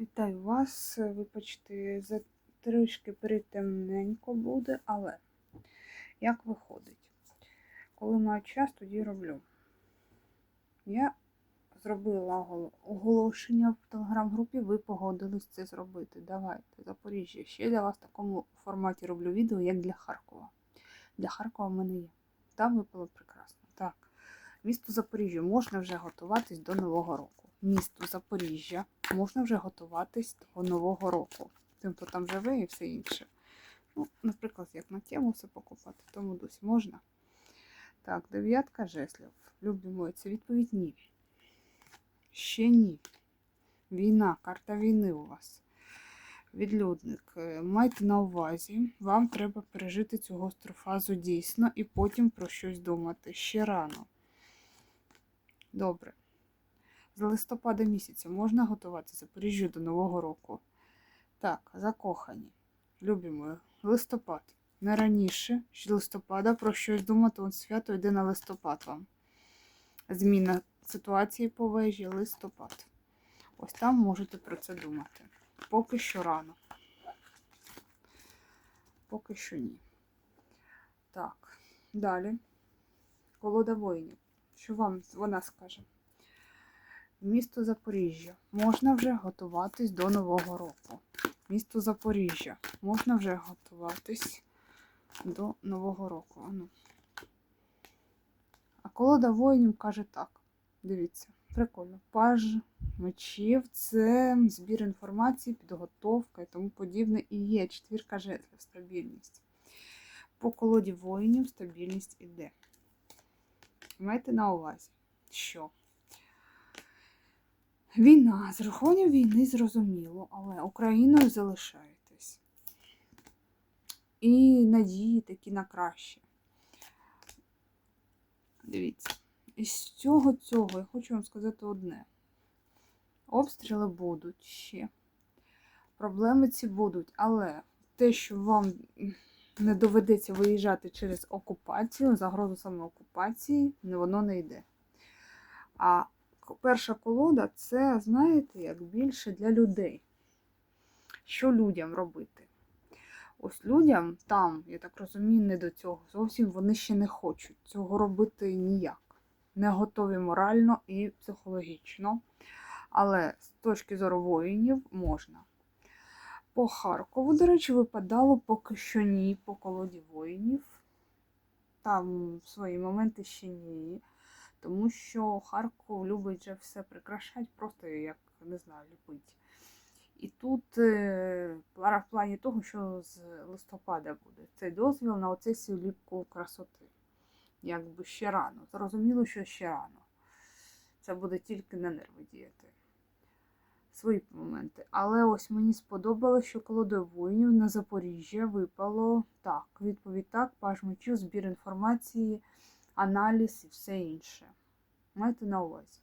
Вітаю вас. Вибачте, за трішки притемненько буде, але як виходить? Коли маю час, тоді роблю. Я зробила оголошення в телеграм-групі, ви погодились це зробити. Давайте, Запоріжжя. Ще для вас в такому форматі роблю відео, як для Харкова. Для Харкова в мене є. Там випало прекрасно. Так. Місто Запоріжжя можна вже готуватись до Нового року. Місто Запоріжжя можна вже готуватись до Нового року. Тим, хто там живе і все інше. Ну, наприклад, як на тему все покупати, тому досі можна. Так, дев'ятка жеслів. Любі мої, це відповідь ні. Ще ні. Війна, карта війни у вас. Відлюдник, е, майте на увазі, вам треба пережити цю гостру фазу дійсно і потім про щось думати. Ще рано. Добре. З листопада місяця можна готувати Запоріжжю до Нового року. Так, закохані. Любі мої, листопад. Не раніше що листопада про щось думати, он свято йде на листопад вам. Зміна ситуації по вежі, листопад. Ось там можете про це думати. Поки що рано. Поки що ні. Так, далі. Колода воїнів. Що вам вона скаже? Місто Запоріжжя. Можна вже готуватись до Нового року. Місто Запоріжжя. Можна вже готуватись до Нового року. Ану. А колода воїнів каже так. Дивіться, прикольно. Паж мечів це збір інформації, підготовка і тому подібне. І є четвірка жезлів, стабільність. По колоді воїнів стабільність іде. Майте на увазі, що війна, з рахунком війни зрозуміло, але Україною залишаєтесь. І надії такі на краще. Дивіться, із цього цього я хочу вам сказати одне. Обстріли будуть ще. Проблеми ці будуть, але те, що вам не доведеться виїжджати через окупацію, загрозу саме окупації, воно не йде. А перша колода це, знаєте, як більше для людей. Що людям робити? Ось людям там, я так розумію, не до цього. Зовсім вони ще не хочуть цього робити ніяк. Не готові морально і психологічно. Але з точки зору воїнів можна. По Харкову, до речі, випадало поки що ні по колоді воїнів. Там свої моменти ще ні. Тому що Харков любить вже все прикрашати, просто як не знаю, ліпить. І тут е, в плані того, що з листопада буде цей дозвіл на оцей ліпку красоти. Якби ще рано. Зрозуміло, що ще рано. Це буде тільки на нерви діяти. Свої моменти. Але ось мені сподобалось, що колодою воїнів на Запоріжжя випало так. Відповідь так, паж мечів, збір інформації, аналіз і все інше. Майте на увазі.